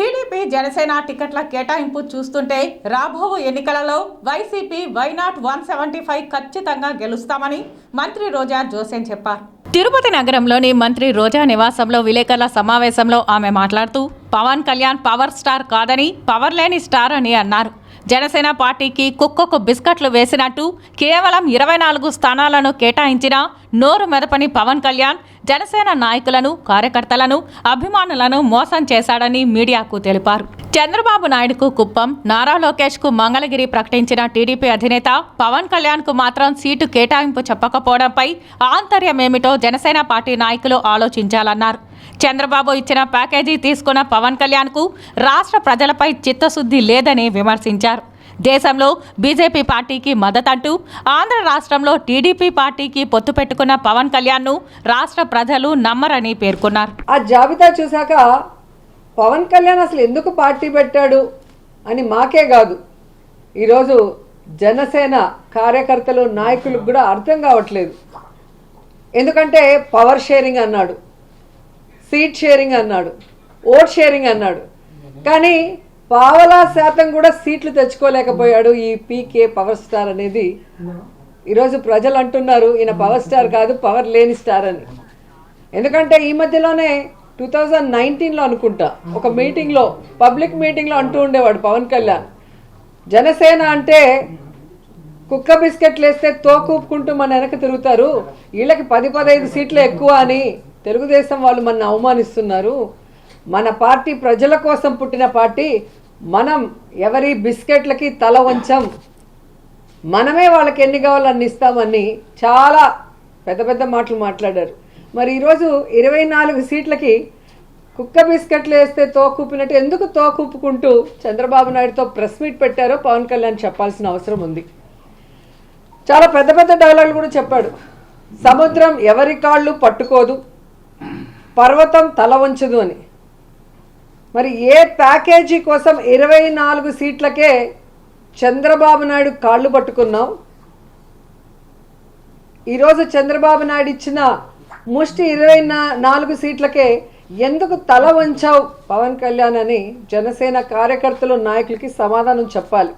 TDP Janasena టికెట్ల కేటాయింపు చూస్తుంటే రాబో ఎన్నికలలో YCP why not one seventy five ఖచ్చితంగా గెలుస్తామని మంత్రి రోజా జోసెన్ చెప్పారు. తిరుపతి నగరంలోని మంత్రి రోజా నివాసంలో విలేకరుల సమావేశంలో ఆమె మాట్లాడుతూ పవన్ కళ్యాణ్ పవర్ స్టార్ కాదని పవర్ లేని స్టార్ అని అన్నారు. జనసేన పార్టీకి కుక్కకు బిస్కట్లు వేసినట్టు కేవలం ఇరవై నాలుగు స్థానాలను కేటాయించిన నోరు మెదపని పవన్ కళ్యాణ్ జనసేన నాయకులను కార్యకర్తలను అభిమానులను మోసం చేశాడని మీడియాకు తెలిపారు. చంద్రబాబు నాయుడుకు కుప్పం. నారా లోకేష్కు మంగళగిరి ప్రకటించిన టీడీపీ అధినేత పవన్ కళ్యాణ్కు మాత్రం సీటు కేటాయింపు చెప్పకపోవడంపై ఆంతర్యమేమిటో జనసేన పార్టీ నాయకులు ఆలోచించాలన్నారు. చంద్రబాబు ఇచ్చిన ప్యాకేజీ తీసుకున్న పవన్ కళ్యాణ్కు రాష్ట్ర ప్రజలపై చిత్తశుద్ధి లేదని విమర్శించారు. దేశంలో బీజేపీ పార్టీకి మద్దతంటూ ఆంధ్ర రాష్ట్రంలో టీడీపీ పార్టీకి పొత్తు పెట్టుకున్న పవన్ కళ్యాణ్ను రాష్ట్ర ప్రజలు నమ్మరని పేర్కొన్నారు. ఆ జాబితా చూశాక పవన్ కళ్యాణ్ అసలు ఎందుకు పార్టీ పెట్టాడు అని మాకే కాదు. ఈరోజు జనసేన కార్యకర్తలు నాయకులకు కూడా అర్థం కావట్లేదు. ఎందుకంటే పవర్ షేరింగ్ అన్నాడు సీట్ షేరింగ్ అన్నాడు ఓట్ షేరింగ్ అన్నాడు. కానీ పావలా శాతం కూడా సీట్లు తెచ్చుకోలేకపోయాడు ఈ పీకే పవర్ స్టార్ అనేది. ఈరోజు ప్రజలు అంటున్నారు ఈయన పవర్ స్టార్ కాదు పవర్ లేని స్టార్ అని. ఎందుకంటే ఈ మధ్యలోనే టూ థౌజండ్ నైన్టీన్లో అనుకుంటా. ఒక మీటింగ్లో పబ్లిక్ మీటింగ్లో అంటూ ఉండేవాడు పవన్ కళ్యాణ్. జనసేన అంటే కుక్క బిస్కెట్లు వేస్తే తోకూపుకుంటూ మన వెనక తిరుగుతారు. వీళ్ళకి పది పదహైదు సీట్లు ఎక్కువ అని తెలుగుదేశం వాళ్ళు మన అవమానిస్తున్నారు. మన పార్టీ ప్రజల కోసం పుట్టిన పార్టీ మనం ఎవరి బిస్కెట్లకి తల వంచం. మనమే వాళ్ళకి ఎన్ని కావాలో అన్ని ఇస్తామని చాలా పెద్ద పెద్ద మాటలు మాట్లాడారు. మరి ఈరోజు ఇరవై నాలుగు సీట్లకి కుక్క బిస్కెట్లు వేస్తే తోకూపినట్టు ఎందుకు తోకూపుకుంటూ చంద్రబాబు నాయుడుతో ప్రెస్ మీట్ పెట్టారో పవన్ కళ్యాణ్ చెప్పాల్సిన అవసరం ఉంది. చాలా పెద్ద పెద్ద డైలాగులు కూడా చెప్పాడు. సముద్రం ఎవరి కాళ్ళు పట్టుకోదు పర్వతం తల వంచదు అని. మరి ఏ ప్యాకేజీ కోసం ఇరవై నాలుగు సీట్లకే చంద్రబాబు నాయుడు కాళ్ళు పట్టుకున్నావు? ఈరోజు చంద్రబాబు నాయుడు ఇచ్చిన ముష్టి ఇరవై నాలుగు సీట్లకే ఎందుకు తల వంచావు పవన్ కళ్యాణ్ అని జనసేన కార్యకర్తలు నాయకులకి సమాధానం చెప్పాలి.